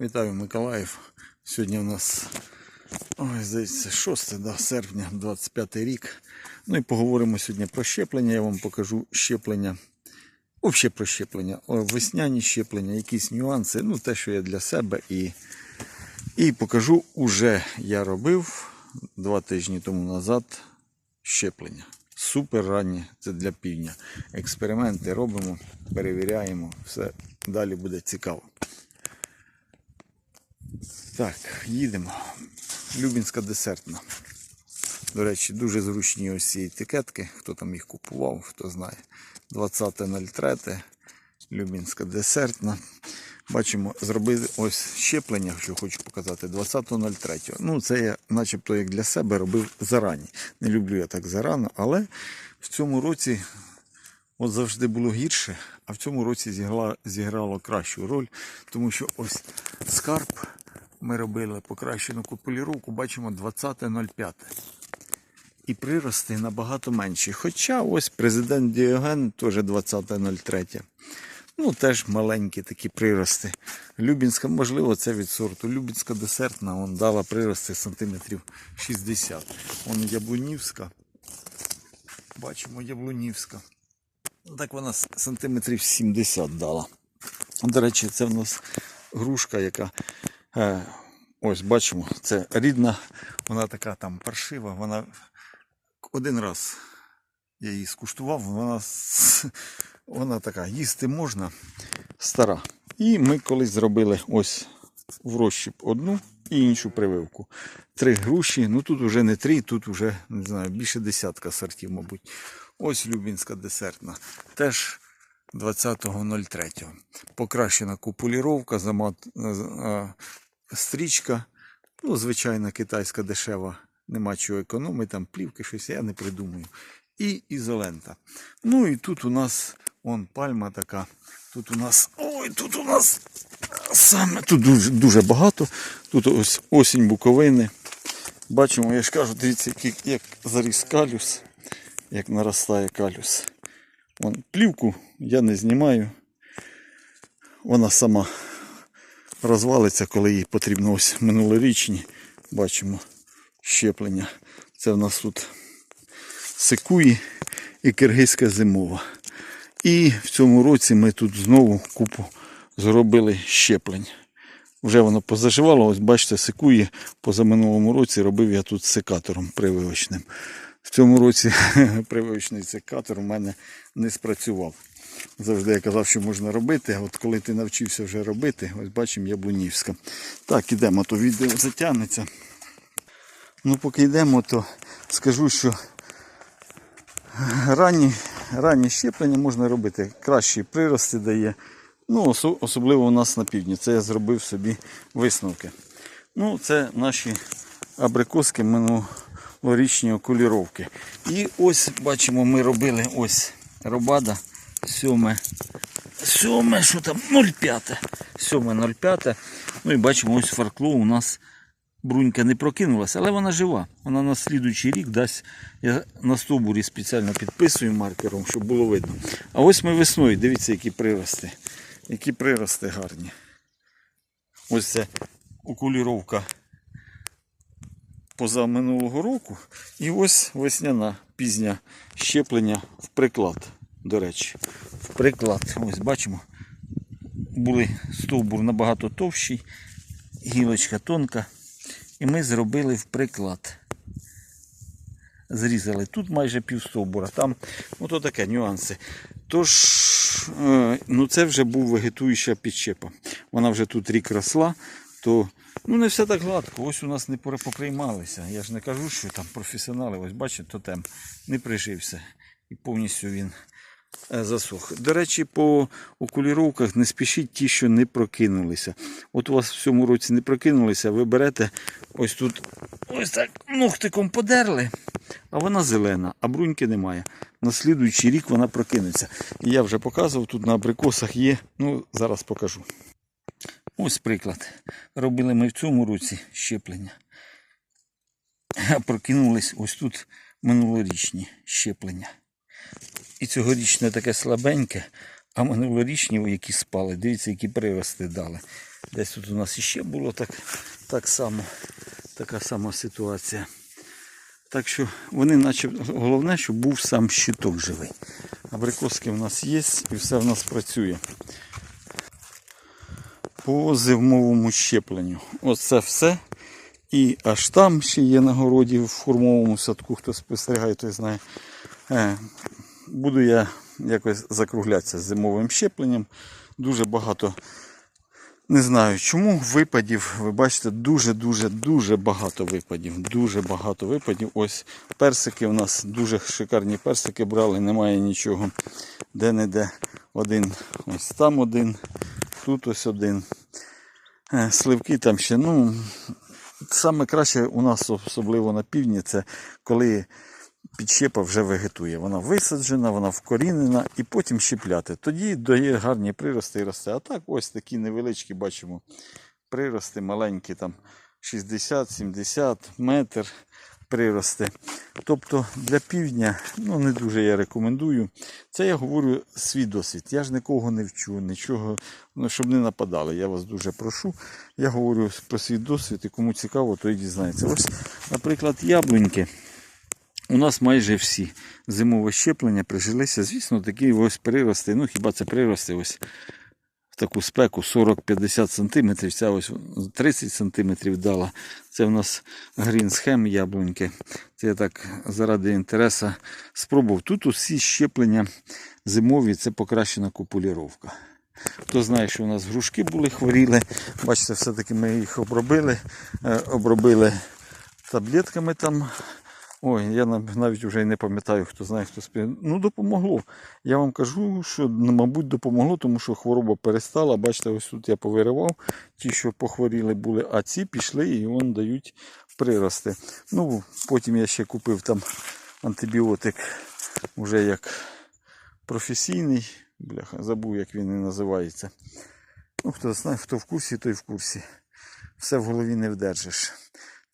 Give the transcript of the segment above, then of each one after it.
Вітаю Миколаїв. Сьогодні у нас ой, здається, 6 да, серпня 25 рік. Ну і поговоримо сьогодні про щеплення. Я вам покажу щеплення. Взагалі про щеплення. Весняні щеплення, якісь нюанси. Ну, те, що я для себе і, і покажу, уже я робив два тижні тому назад щеплення. Супер ранні, це для півдня. Експерименти робимо, перевіряємо, все далі буде цікаво. Так, їдемо. Любінська десертна. До речі, дуже зручні ось ці етикетки. Хто там їх купував, хто знає. 20.03. Любінська десертна. Бачимо, зробили ось щеплення, що хочу показати, 20.03. Ну, це я начебто як для себе робив зарані. Не люблю я так зарано, але в цьому році от завжди було гірше, а в цьому році зіграло, зіграло кращу роль, тому що ось скарб ми робили покращену купуліровку, бачимо 20.05. І прирости набагато менші. Хоча ось президент Діоген теж 20.03. Ну, теж маленькі такі прирости. Любінська, можливо, це від сорту. Любінська десертна, вон дала прирости сантиметрів 60. Вон Яблунівська. Бачимо, Яблунівська. Так вона сантиметрів 70 дала. До речі, це в нас грушка, яка. Е, ось бачимо, це рідна, вона така там паршива. Вона один раз я її скуштував, вона, вона така, їсти можна, стара. І ми колись зробили ось в розщіп одну і іншу прививку. Три груші, ну тут вже не три, тут вже не знаю, більше десятка сортів, мабуть. Ось Любінська десертна. Теж 20.03. Покращена купуліровка, е, е, стрічка. Ну, звичайна китайська дешева. Нема чого економити, там плівки, щось я не придумаю. І ізолента. Ну і тут у нас он пальма така. Тут у нас. Ой, тут у нас саме тут дуже, дуже багато. Тут ось осінь буковини. Бачимо, я ж кажу, дивіться, який, як заріс калюс, як наростає калюс. Вон, плівку я не знімаю. Вона сама розвалиться, коли їй потрібно ось минулорічні. Бачимо щеплення. Це в нас тут секуї і киргизька зимова. І в цьому році ми тут знову купу зробили щеплень. Вже воно позаживало, ось бачите, секуї позаминулому році робив я тут секатором прививочним. В цьому році прививочний секатор у мене не спрацював. Завжди я казав, що можна робити, а от коли ти навчився вже робити, ось бачимо Яблунівська. Так, ідемо, то відео затягнеться. Ну, поки йдемо, то скажу, що ранні, ранні щеплення можна робити. Кращі прирости дає. Ну, особливо у нас на півдні. Це я зробив собі висновки. Ну, це наші абрикоски минулорічні окуліровки. І ось бачимо, ми робили ось робада 7. 7, що там? 0,5. 7, 0,5. Ну і бачимо, ось фаркло у нас брунька не прокинулася, але вона жива. Вона на слідуючий рік дасть. Я на стовбурі спеціально підписую маркером, щоб було видно. А ось ми весною, дивіться, які прирости. Які прирости гарні. Ось це окуліровка позаминулого року. І ось весняна пізня щеплення в приклад, до речі. В приклад. Ось бачимо. Були стовбур набагато товщий, гілочка тонка. І ми зробили в приклад. Зрізали тут майже пів стовбура, там ну, то таке нюанси. Тож, е, ну це вже був вегетуюча підщепа. Вона вже тут рік росла, то ну не все так гладко. Ось у нас не поре- поприймалися. Я ж не кажу, що там професіонали, ось бачите, тотем не прижився. І повністю він е, засох. До речі, по окуліровках не спішіть ті, що не прокинулися. От у вас в цьому році не прокинулися, ви берете ось тут ось так ногтиком подерли, а вона зелена, а бруньки немає. На слідуючий рік вона прокинеться. І я вже показував, тут на абрикосах є. Ну, зараз покажу. Ось приклад. Робили ми в цьому році щеплення. А прокинулись ось тут минулорічні щеплення. І цьогорічне таке слабеньке, А минулорічні, які спали, дивіться, які прирости дали. Десь тут у нас іще було так, так само, така сама ситуація. Так що вони, наче, головне, щоб був сам щиток живий. Абрикоски в нас є і все в нас працює. По зимовому щепленню. Оце все. І аж там ще є на городі в формовому садку, хто спостерігає, той знає. Е, Буду я якось закруглятися з зимовим щепленням. Дуже багато, не знаю чому, випадів. Ви бачите, дуже-дуже дуже багато випадів. Дуже багато випадів. Ось персики у нас дуже шикарні персики брали, немає нічого. Де-не-де один. Ось там один, тут ось один. Е, Сливки там ще, ну, саме краще у нас, особливо на півдні, це коли підщепа вже вегетує. Вона висаджена, вона вкорінена і потім щепляти. Тоді дає гарні прирости і росте. А так ось такі невеличкі бачимо прирости, маленькі там 60-70 метр прирости. Тобто для півдня ну, не дуже я рекомендую. Це я говорю свій досвід. Я ж нікого не вчу, нічого, ну, щоб не нападали. Я вас дуже прошу. Я говорю про свій досвід і кому цікаво, то і дізнається. Ось, наприклад, яблуньки. У нас майже всі зимове щеплення прижилися. Звісно, такі ось прирости. Ну хіба це прирости ось таку спеку 40-50 см. Ця ось 30 см дала. Це в нас грін схем яблуньки. Це я так заради інтересу спробував. Тут усі щеплення зимові, це покращена купуліровка. Хто знає, що у нас грушки були, хворіли. Бачите, все-таки ми їх обробили, е, обробили таблетками там. Ой, я навіть вже і не пам'ятаю, хто знає, хто спів. Ну, допомогло. Я вам кажу, що, ну, мабуть, допомогло, тому що хвороба перестала. Бачите, ось тут я повиривав. Ті, що похворіли були, а ці пішли і вон дають прирости. Ну, потім я ще купив там антибіотик, вже як професійний. Бляха, забув, як він і називається. Ну, хто знає, хто в курсі, той в курсі. Все в голові не вдержиш.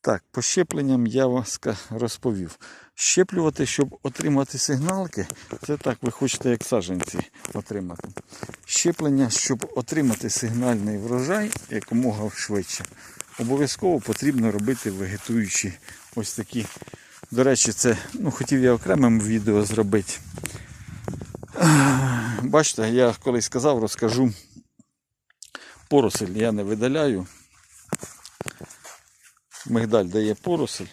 Так, по щепленням я вам розповів. Щеплювати, щоб отримати сигналки, це так, ви хочете як саджанці отримати. Щеплення, щоб отримати сигнальний врожай якомога швидше. Обов'язково потрібно робити вегетуючі ось такі. До речі, це ну, хотів я окремим відео зробити. Бачите, я колись сказав, розкажу. Поросель я не видаляю. Мигдаль дає поросель,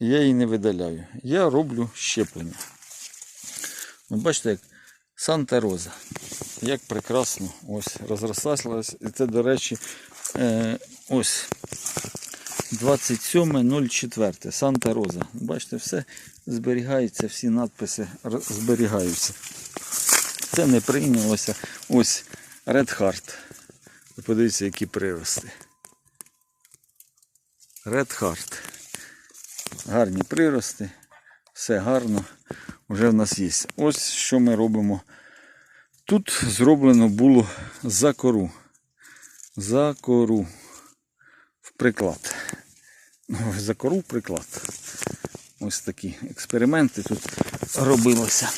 я її не видаляю. Я роблю щеплення. Ви бачите, як Санта Роза. Як прекрасно ось розросталась. І це, до речі, е, ось 27.04. Санта Роза. Бачите, все зберігається, всі надписи зберігаються. Це не прийнялося. Ось Red. Подивіться, які прирости. Red. Гарні прирости. Все гарно. Вже в нас є. Ось що ми робимо. Тут зроблено було за кору. За кору. В приклад. Ну, За кору в приклад. Ось такі експерименти тут робилося.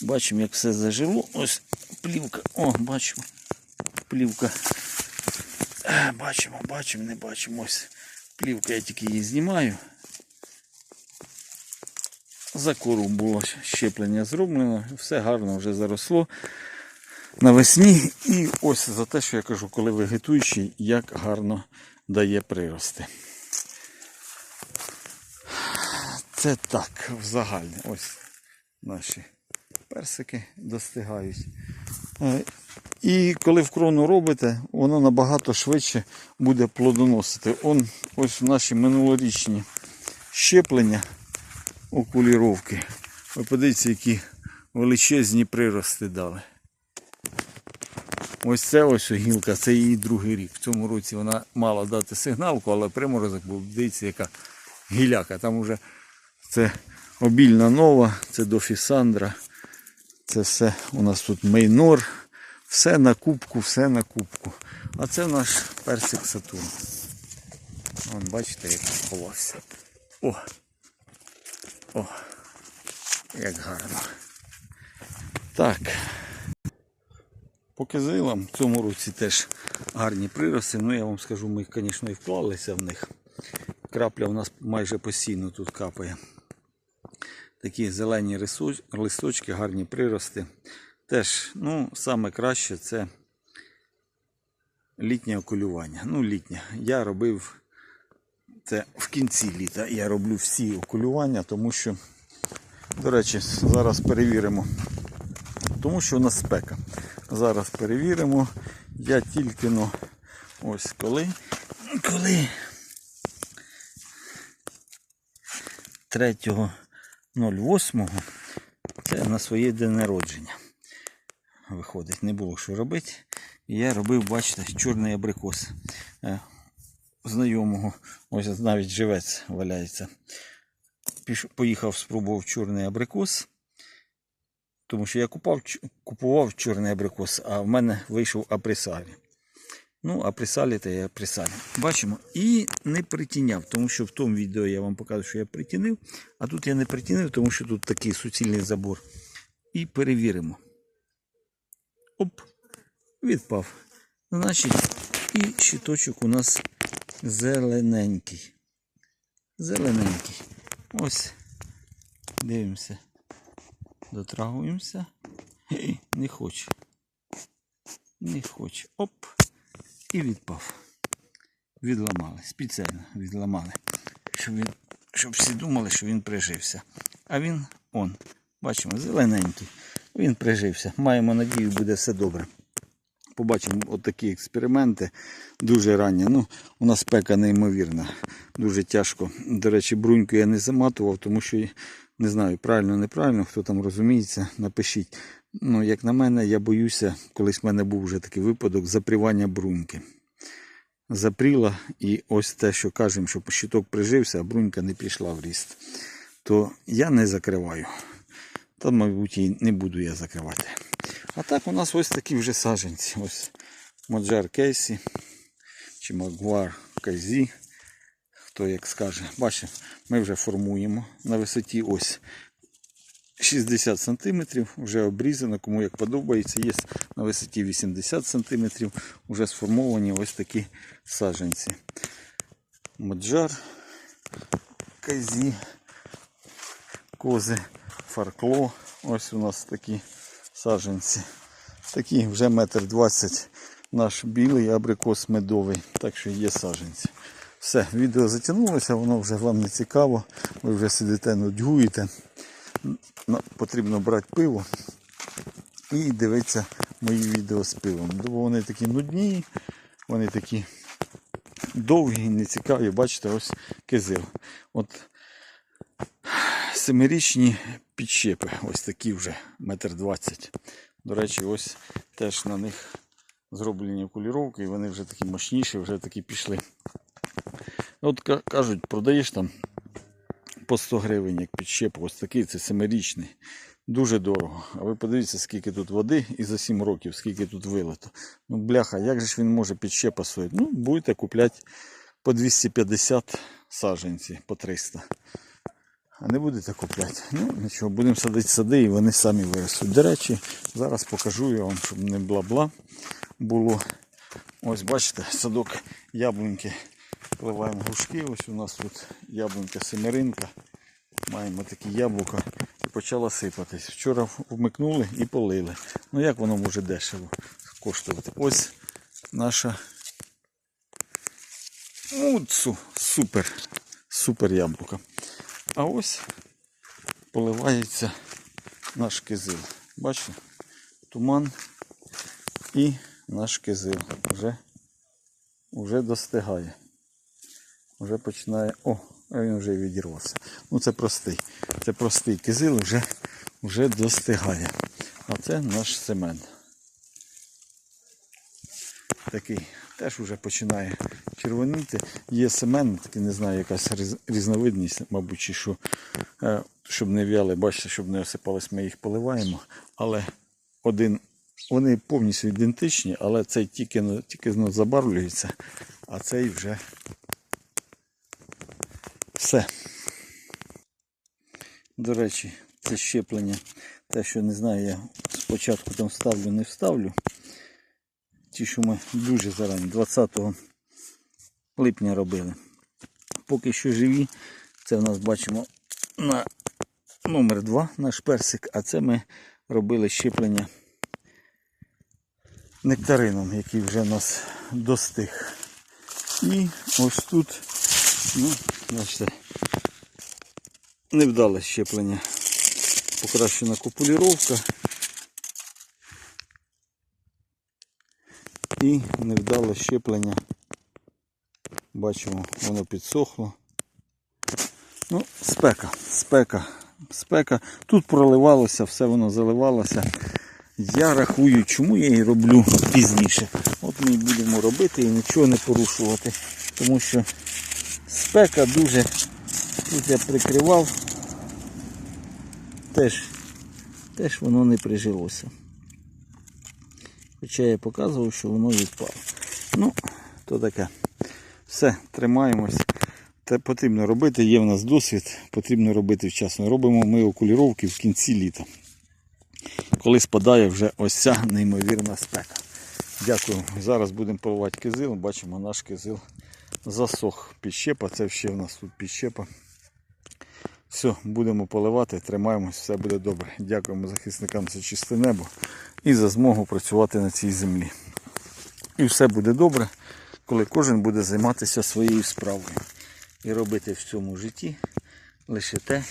Бачимо, як все зажило. Ось плівка. О, бачимо. Плівка. Е, Бачимо, бачимо, не бачимо. Ось плівка, я тільки її знімаю. За кору було щеплення зроблено, все гарно вже заросло навесні. І ось за те, що я кажу, коли вегетуючий, як гарно дає прирости. Це так, в загальне. Ось наші персики достигають. І коли в крону робите, воно набагато швидше буде плодоносити. Он, ось наші минулорічні щеплення окуліровки. Ви подивіться, які величезні прирости дали. Ось це ось гілка, це її другий рік. В цьому році вона мала дати сигналку, але приморозок був. Дивіться, яка гіляка. Там уже це обільна нова, це дофісандра. Це все у нас тут мейнор. Все на кубку, все на кубку. А це наш персик Сатурн. Вон, бачите, як сховався. О! О! Як гарно. Так. По кизилам в цьому році теж гарні прироси. Ну я вам скажу, ми, звісно, і вклалися в них. Крапля у нас майже постійно тут капає. Такі зелені листочки, гарні прирости. Теж, ну, саме краще це літнє окулювання. Ну, літнє. Я робив це в кінці літа. Я роблю всі окулювання, тому що, до речі, зараз перевіримо. Тому що у нас спека. Зараз перевіримо. Я тільки ну, ось коли. Коли 3.08 це на своє день народження. Виходить, не було що робити. І я робив, бачите, чорний абрикос. Е, Знайомого, ось навіть живець валяється. Поїхав, спробував чорний абрикос. Тому що я купав, купував чорний абрикос, а в мене вийшов апресалі. Ну, апресалі то є апресалі. Бачимо. І не притіняв, тому що в тому відео я вам показую, що я притінив, а тут я не притінив, тому що тут такий суцільний забор. І перевіримо. Оп, відпав. Значить, і щиточок у нас зелененький. Зелененький. Ось. Дивимося. Дотрагуємося. Не хоче. Не хоче. Оп. І відпав. Відламали. Спеціально відламали. Щоб, він, щоб всі думали, що він прижився. А він он. Бачимо, зелененький. Він прижився. Маємо надію, буде все добре. Побачимо от такі експерименти дуже ранні. Ну, у нас спека неймовірна. Дуже тяжко. До речі, бруньку я не заматував, тому що не знаю, правильно, неправильно, хто там розуміється, напишіть. Ну, як на мене, я боюся, колись в мене був вже такий випадок запрівання бруньки. Запріла, і ось те, що кажемо, що щиток прижився, а брунька не пішла в ріст. То я не закриваю. Та, мабуть, і не буду я закривати. А так у нас ось такі вже саджанці. Ось Маджар Кейсі чи Магуар Кайзі. Хто як скаже. Бачите, ми вже формуємо на висоті ось 60 см. Вже обрізано, кому як подобається. Є на висоті 80 см. Вже сформовані ось такі саджанці. Маджар Кайзі. Кози, фаркло. Ось у нас такі саджанці. Такі вже метр двадцять наш білий абрикос медовий. Так що є саджанці. Все, відео затягнулося, воно вже вам не цікаво. Ви вже сидите, нудьгуєте. Ну, Потрібно брати пиво і дивитися мої відео з пивом. Бо вони такі нудні, вони такі довгі, нецікаві. Бачите, ось кизил. От семирічні підщепи, ось такі вже метр двадцять. До речі, ось теж на них зроблені окуліровки, і вони вже такі мощніші, вже такі пішли. От кажуть, продаєш там по 100 гривень, як підщеп, ось такий, це семирічний. Дуже дорого. А ви подивіться, скільки тут води і за 7 років, скільки тут вилито. Ну, бляха, як же ж він може підщепа стоїть? Ну, будете купляти по 250 саджанці, по 300. А не будете купляти. Ну, нічого, будемо садити сади і вони самі виростуть. До речі, зараз покажу я вам, щоб не бла-бла було. Ось бачите, садок яблуньки. Пливаємо грушки. Ось у нас тут яблунька семеринка. Маємо такі яблука і почала сипатись. Вчора вмикнули і полили. Ну як воно може дешево коштувати? Ось наша Муцу. Супер. Супер яблука. А ось поливається наш кизил. Бачите? Туман і наш кизил вже, вже достигає. Вже починає. О, він вже відірвався. Ну це простий. Це простий кизил вже, вже достигає. А це наш семен. Такий теж вже починає червоніти. Є семен, такий не знаю, якась різновидність, мабуть, чи що, е, щоб не в'яли, бачите, щоб не осипались, ми їх поливаємо. Але один, вони повністю ідентичні, але цей тільки, тільки ну, забарвлюється, а цей вже все. До речі, це щеплення. Те, що не знаю, я спочатку там вставлю, не вставлю. ті, що ми дуже зарані, 20 липня робили. Поки що живі. Це в нас бачимо на номер 2 наш персик, а це ми робили щеплення нектарином, який вже нас достиг. І ось тут, ну, бачите, невдале щеплення. Покращена копуліровка. І невдале щеплення. Бачимо, воно підсохло. Ну, спека, спека, спека. Тут проливалося, все воно заливалося. Я рахую, чому я її роблю пізніше. От ми будемо робити і нічого не порушувати. Тому що спека дуже. Тут я прикривав. Теж, теж воно не прижилося. Хоча я показував, що воно відпало. Ну, то таке. Все, тримаємось. Те потрібно робити, є в нас досвід, потрібно робити вчасно. Робимо ми окуліровки в кінці літа. Коли спадає вже ось ця неймовірна спека. Дякую. Зараз будемо поливати кизил. Бачимо, наш кизил засох підщепа. Це ще в нас тут підщепа. Все, будемо поливати, тримаємось, все буде добре. Дякуємо захисникам за чисте небо і за змогу працювати на цій землі. І все буде добре, коли кожен буде займатися своєю справою і робити в цьому житті лише те,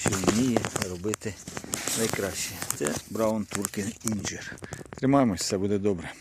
що вміє робити найкраще. Це Браун Туркен Інджер. Тримаємось, все буде добре.